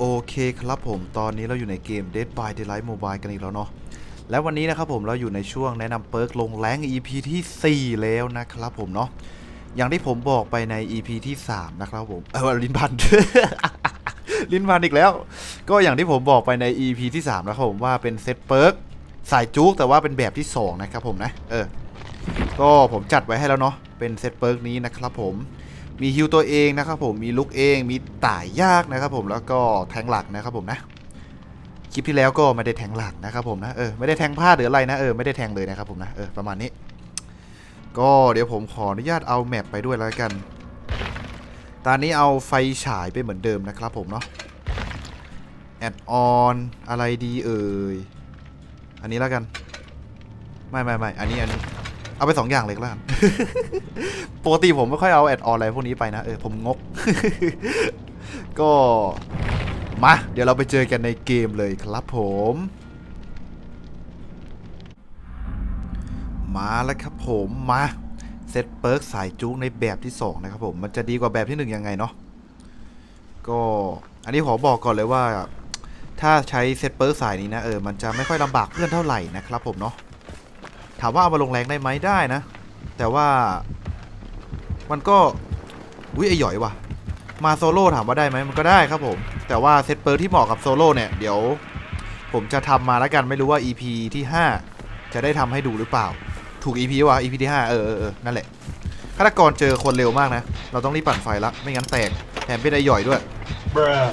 โอเคครับผมตอนนี้เราอยู่ในเกม Dead by Daylight Mobile กันอีกแล้วเนาะและวันนี้นะครับผมเราอยู่ในช่วงแนะนำเปิร์กลงแรง EP ที่ 4 แล้วนะครับผมเนาะอย่างที่ผมบอกไปใน EP ที่ 3 นะครับผมเออลิ้นพัน ลิ้นพันอีกแล้ว ก็อย่างที่ผมบอกไปใน EP ที่ 3 นะครับผมว่าเป็นเซตเปิร์กสายจุกแต่ว่าเป็นแบบที่ 2 นะครับผมนะเออก็ผมจัดไว้ให้แล้วเนาะเป็นเซตเปิร์กนี้นะครับผม มีฮิวตัวเองนะครับผมมีลุกเองมีต่ายยากนะครับผมแล้วก็แทงหลักนะครับผมนะคลิปที่แล้วก็ไม่ได้แทงหลักนะครับผมนะเออไม่ได้แทงพลาดหรืออะไรนะเออไม่ได้แทงเลยนะครับผมนะเออประมาณนี้ ก็เดี๋ยวผมขออนุญาตเอาแมปไปด้วยแล้วกัน ตอนนี้เอาไฟฉายไปเหมือนเดิมนะครับผมเนาะแอดออนอะไรดีเอ่ยอันนี้แล้วกัน ไม่ไม่ไม่อันนี้อันนี้ เอาไปสองอย่างเลยก็แล้วกัน ปกติผมไม่ค่อยเอาแอดออนอะไรพวกนี้ไปนะ เออผมงก ก็มา เดี๋ยวเราไปเจอกันในเกมเลยครับผม มาแล้วครับผมมาเซตเปิร์กสายจุกในแบบที่ 2 นะครับผม มันจะดีกว่าแบบที่ 1 ยังไงเนาะก็อันนี้ขอบอกก่อนเลยว่า ถ้าใช้เซตเปิร์กสายนี้นะเออมันจะไม่ค่อยลำบากเพื่อนเท่าไหร่นะครับผมเนาะ ถามว่าเอามาลงแรงได้ไหมได้นะ แต่ว่ามันก็อุ้ยไอหย่อยว่ะ มาโซโล่ถามว่าได้ไหมมันก็ได้ครับผม แต่ว่าเซตเปิร์ที่เหมาะกับโซโล่เนี่ย เดี๋ยว ผมจะทำมาแล้วกันไม่รู้ว่า EP ที่ 5 จะได้ทำให้ดูหรือเปล่า ถูก EP วะ EP ที่ 5 เออเออเออนั่นแหละฆาตกรเจอคนเร็วมากนะ เราต้องรีบปั่นไฟละ ไม่งั้นแตก แถมเป็นไอหย่อยด้วย Bruh.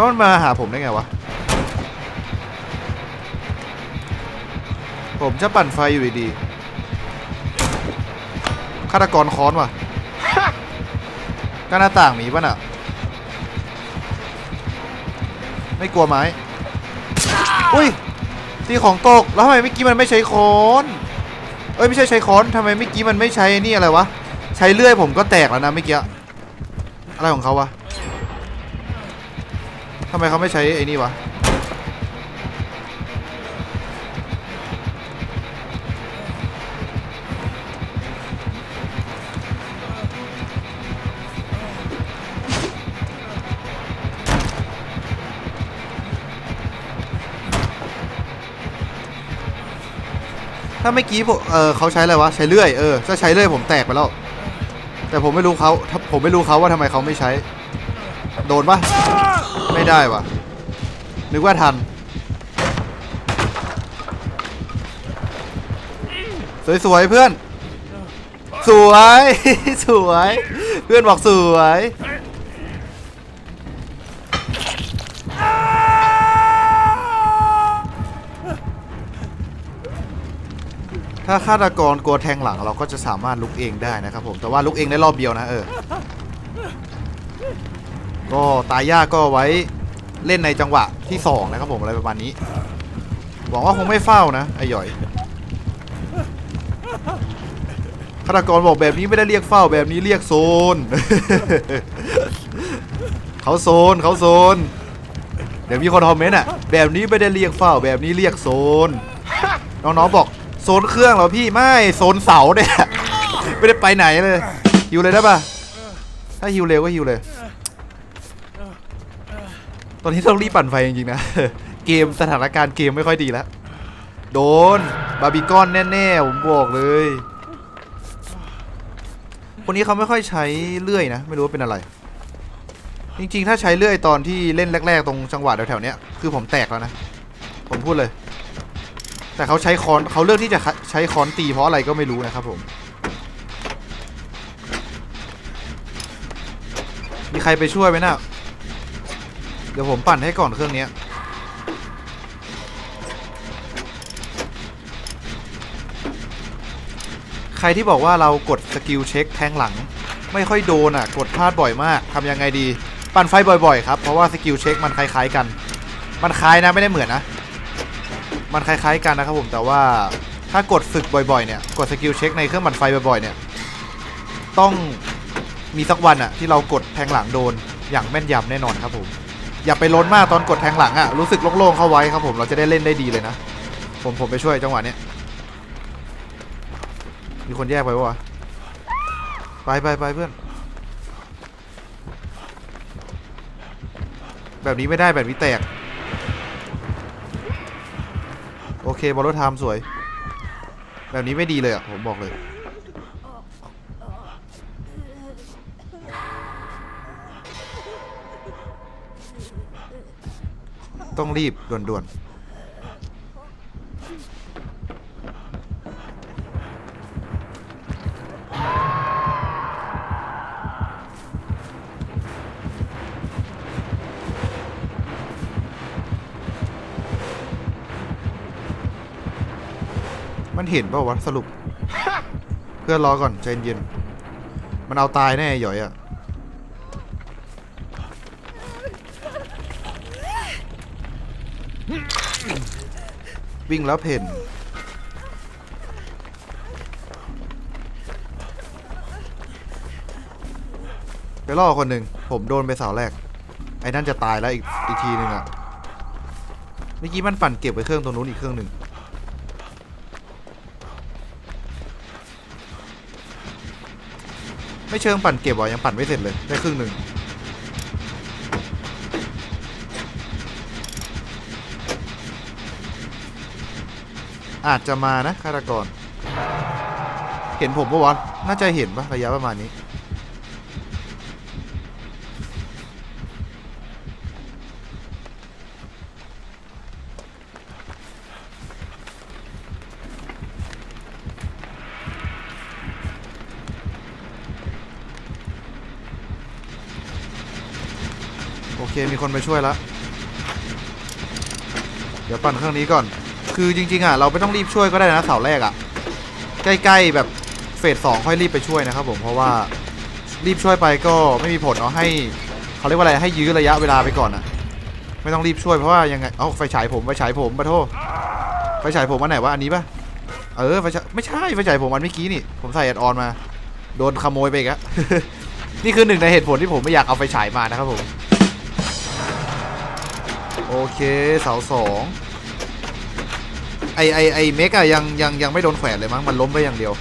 แล้วมันมาหาผมได้ไงวะ ผมจะปั่นไฟอยู่ดีๆฆาตกรค้อนว่ะก็หน้าต่างมีป่ะน่ะ ไม่กลัวไม้ อุ้ย ตีของตก แล้วทำไมเมื่อกี้มันไม่ใช้ค้อน เอ้ยไม่ใช่ใช้ค้อนทำไมเมื่อกี้มันไม่ใช้นี่อะไรวะ ใช้เลื่อยผมก็แตกแล้วนะเมื่อกี้ อะไรของเขาวะ ทำไมเขาไม่ใช้ไอ้นี่วะ ถ้าเมื่อกี้ผมเออเขาใช้อะไรวะ ใช้เลื่อย เออ ถ้าใช้เลื่อยผมแตกไปแล้ว แต่ผมไม่รู้เขาถ้าผมไม่รู้เขาว่าทำไมเขาไม่ใช้ โดนปะ ไม่ได้วะนึกว่าทัน สวยๆเพื่อน สวย สวย เพื่อนบอกสวย ถ้าฆาตกรกลัวแทงหลังเราก็จะสามารถลุกเองได้นะครับผม แต่ว่าลุกเองได้รอบเดียวนะเออ ก็ตายยากก็ไว้เล่นในจังหวะที่สองนะครับผมอะไรประมาณนี้หวังว่าคงไม่เฝ้านะไอ้หย่อยฆาตกรบอกแบบนี้ไม่ได้เรียกเฝ้าแบบนี้เรียกโซน เขาโซนเขาโซน เดี๋ยวมีคนคอมเมนต์อะ แบบนี้ไม่ได้เรียกเฝ้าแบบนี้เรียกโซน น้องๆบอกโซนเครื่องเหรอพี่ไม่โซนเสาเนี่ยไม่ได้ไปไหนเลยฮิวเลยได้ปะถ้าฮิวเร็วก็ฮิวเลย ตอนนี้ต้องรีบปั่นไฟจริงๆนะ เกมสถานการณ์เกมไม่ค่อยดีแล้ว โดน บาร์บีคอนแน่ๆ ผมบอกเลย คนนี้เขาไม่ค่อยใช้เลื่อยนะ ไม่รู้ว่าเป็นอะไร จริงๆ ถ้าใช้เลื่อยตอนที่เล่นแรก ๆ ตรงจังหวะแถวๆนี้คือผมแตกแล้วนะ ผมพูดเลย แต่เขาใช้ค้อนเขาเลือกที่จะใช้ค้อนตีเพราะอะไรก็ไม่รู้นะครับผมมีใครไปช่วยไหมน่ะ ดี๋ยวผมปั่นให้ก่อนเครื่องนี้ใครที่บอกว่าเรากดสกิลเช็คแทงหลัง ไม่ค่อยโดนอะ กดพลาดบ่อยมากทำยังไงดี ปั่นไฟบ่อยๆครับ เพราะว่าสกิลเช็คมันคล้ายๆกัน มันคล้ายนะไม่ได้เหมือนนะ มันคล้ายๆกันนะครับผมแต่ว่าถ้ากดฝึกบ่อยๆเนี่ยกดสกิลเช็คในเครื่องปั่นไฟบ่อยๆเนี่ยต้องมีสักวันอะที่เรากดแทงหลังโดนอย่างแม่นยำแน่นอนครับผม อย่าไปล้นมากตอนกดแทงหลังอะรู้สึกโล่งๆเข้าไว้ครับผมเราจะได้เล่นได้ดีเลยนะ ผมผมไปช่วยจังหวะเนี้ยมีคนแยกไปวะไปไปไปเพื่อน แบบนี้ไม่ได้แบบนี้แตก โอเคบอลรถไทม์สวย แบบนี้ไม่ดีเลยอะผมบอกเลย ต้องรีบด่วนๆ มันเห็นเปล่าวะสรุป เพื่อนรอก่อนใจเย็น มันเอาตายแน่หย่อยอะ วิ่งแล้วเพ่นไปล่อคนหนึ่งผมโดนไปเสาแรก ไอ้นั่นจะตายแล้วอีกอีกทีหนึ่งอะเมื่อกี้มันปั่นเก็บไว้เครื่องตรงนู้นอีกเครื่องหนึ่งไม่เชิงปั่นเก็บอะยังปั่นไม่เสร็จเลยได้ครึ่งหนึ่ง อาจจะมานะฆาตกร เห็นผมปะวะ น่าจะเห็นปะระยะประมาณนี้ โอเคมีคนไปช่วยแล้ว เดี๋ยวปั่นเครื่องนี้ก่อน คือจริงๆอะเราไม่ต้องรีบช่วยก็ได้นะเสาแรกอะใกล้ๆแบบเฟสสองค่อยรีบไปช่วยนะครับผมเพราะว่ารีบช่วยไปก็ไม่มีผลเนาะให้เขาเรียกว่าอะไรให้ยื้อระยะเวลาไปก่อนอะไม่ต้องรีบช่วยเพราะว่ายังไงเอ้าไฟฉายผมไฟฉายผมปะโทษไฟฉายผมอันไหนวะอันนี้ปะเออไฟฉายไม่ใช่ไฟฉายผมอันเมื่อกี้นี่ผมใส่แอดออนมา โดนขโมยไปอีกอะนี่คือหนึ่งในเหตุผลที่ผมไม่อยากเอาไฟฉายมานะครับผมโอเคเสาสอง ไอไอไอเมกอะยังยังยังไม่โดนแขวนเลยมั้งมันล้มไปอย่างเดียว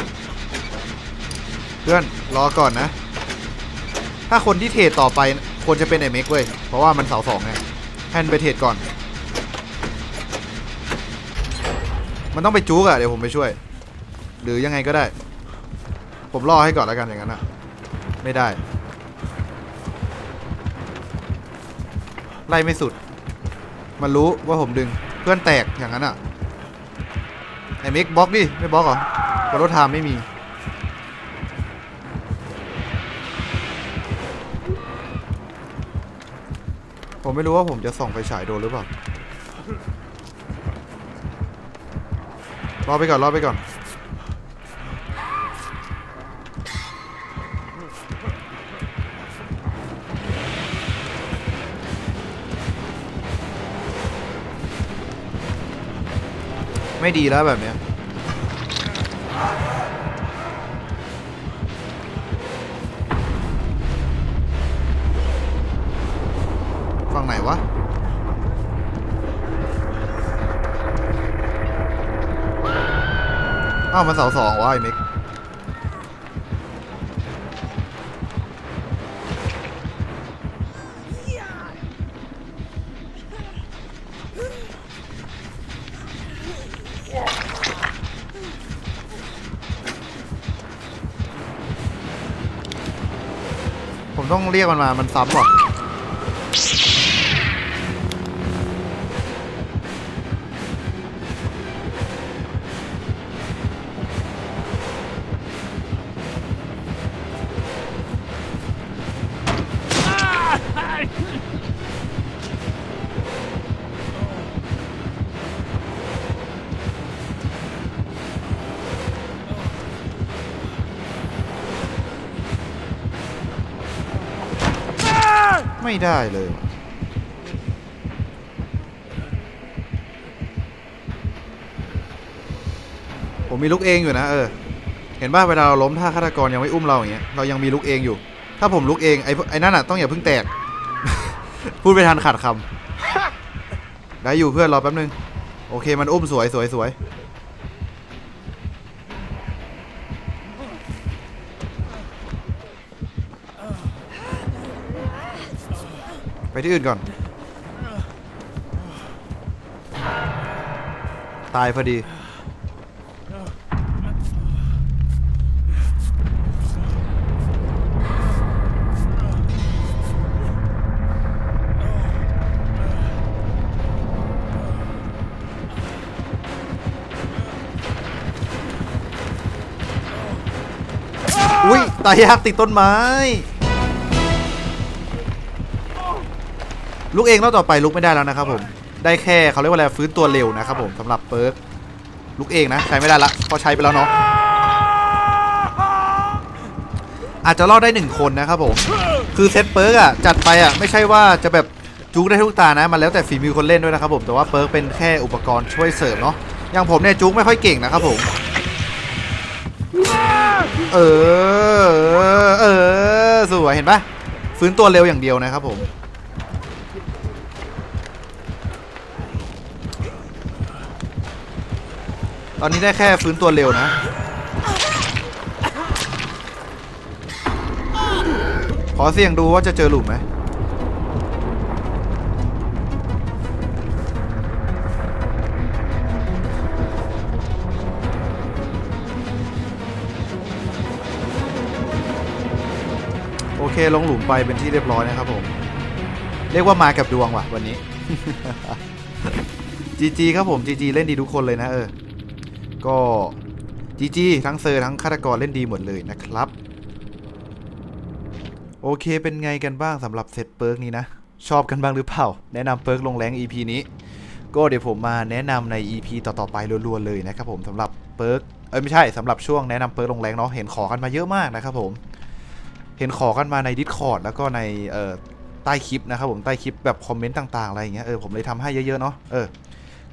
เพื่อนรอก่อนนะ ถ้าคนที่เทรดต่อไปควรจะเป็นไอเมกเว้ยเพราะว่ามันเสาสองไงให้มันไปเทรดก่อน มันต้องไปจู๊กอะเดี๋ยวผมไปช่วย หรือยังไงก็ได้ ผมรอให้ก่อนแล้วกันอย่างนั้นอะไม่ได้ ไล่ไม่สุด มันรู้ว่าผมดึงเพื่อนแตกอย่างนั้นอะ ไอ้มิกบล็อกดิ ไม่บล็อกเหรอกรถไทามไม่มี ผมไม่รู้ว่าผมจะส่องไฟฉายโดนหรือเปล่ารอไปก่อน รอไปก่อน ไม่ดีแล้วแบบเนี้ยฝั่งไหนวะอ้าวมันเสาสองวะไอ้เม็ก ต้องเรียกมันมา มันซ้ำหรอ ไม่ได้เลย ผมมีลูกเองอยู่นะเออ เห็นป่ะเวลาเราล้มถ้าฆาตกรยังไม่อุ้มเราอย่างเงี้ย เรายังมีลูกเองอยู่ ถ้าผมลุกเองไอ้ไอ้นั่นอะต้องอย่าเพิ่งแตก พูดไปทันขาดคำได้อยู่เพื่อนรอแป๊บนึง โอเคมันอุ้มสวยสวยสวย ที่อื่นก่อน ตายพอดี อุ้ยตายยากติดต้นไม้ ลุกเองรอบต่อไปลุกไม่ได้แล้วนะครับผมได้แค่เขาเรียกว่าอะไรฟื้นตัวเร็วนะครับผมสำหรับเปิร์กลุกเองนะใช้ไม่ได้ละเพราะใช้ไปแล้วเนาะอาจจะรอดได้หนึ่งคนนะครับผมคือเซตเปิร์กอะจัดไปอะไม่ใช่ว่าจะแบบจุกได้ทุกตานะมันแล้วแต่ฝีมือคนเล่นด้วยนะครับผมแต่ว่าเปิร์กเป็นแค่อุปกรณ์ช่วยเสริมเนาะอย่างผมเนี่ยจุกไม่ค่อยเก่งนะครับผมเออเออสวยเห็นปะฟื้นตัวเร็วอย่างเดียวนะครับผม ตอนนี้ได้แค่ฟื้นตัวเร็วนะ ขอเสี่ยงดูว่าจะเจอหลุมไหมโอเค ลงหลุมไปเป็นที่เรียบร้อยนะครับผม เรียกว่ามากับดวงว่ะวันนี้จีจีครับผมจีจีเล่นดีทุกคนเลยนะเออ ก็จีจีทั้งเซอร์ทั้งฆาตกรเล่นดีหมดเลยนะครับ โอเคเป็นไงกันบ้างสำหรับเซตเปิร์กนี้นะ ชอบกันบ้างหรือเปล่า แนะนำเปิร์กลงแรง EP นี้ ก็เดี๋ยวผมมาแนะนำใน EP ต่อๆไปรัวๆเลยนะครับผมสำหรับเปิร์กเอ้ยไม่ใช่สำหรับช่วงแนะนำเปิร์กลงแรงเนาะเห็นขอกันมาเยอะมากนะครับผมเห็นขอกันมาใน Discord แล้วก็ในใต้คลิปนะครับผมใต้คลิปแบบคอมเมนต์ต่างๆอะไรอย่างเงี้ยเออผมเลยทำให้เยอะๆเนาะเออ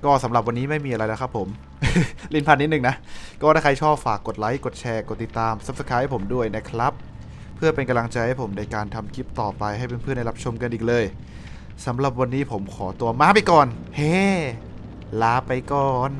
ก็สำหรับวันนี้ไม่มีอะไรแล้วครับผม ลินพันนิดนึงนะ ก็ถ้าใครชอบฝากกดไลค์ กดแชร์ กดติดตาม Subscribe ให้ผมด้วยนะครับ เพื่อเป็นกำลังใจให้ผมในการทำคลิปต่อไปให้เพื่อนๆได้รับชมกันอีกเลยสำหรับวันนี้ผมขอตัวมาไปก่อน เฮ้ ลาไปก่อน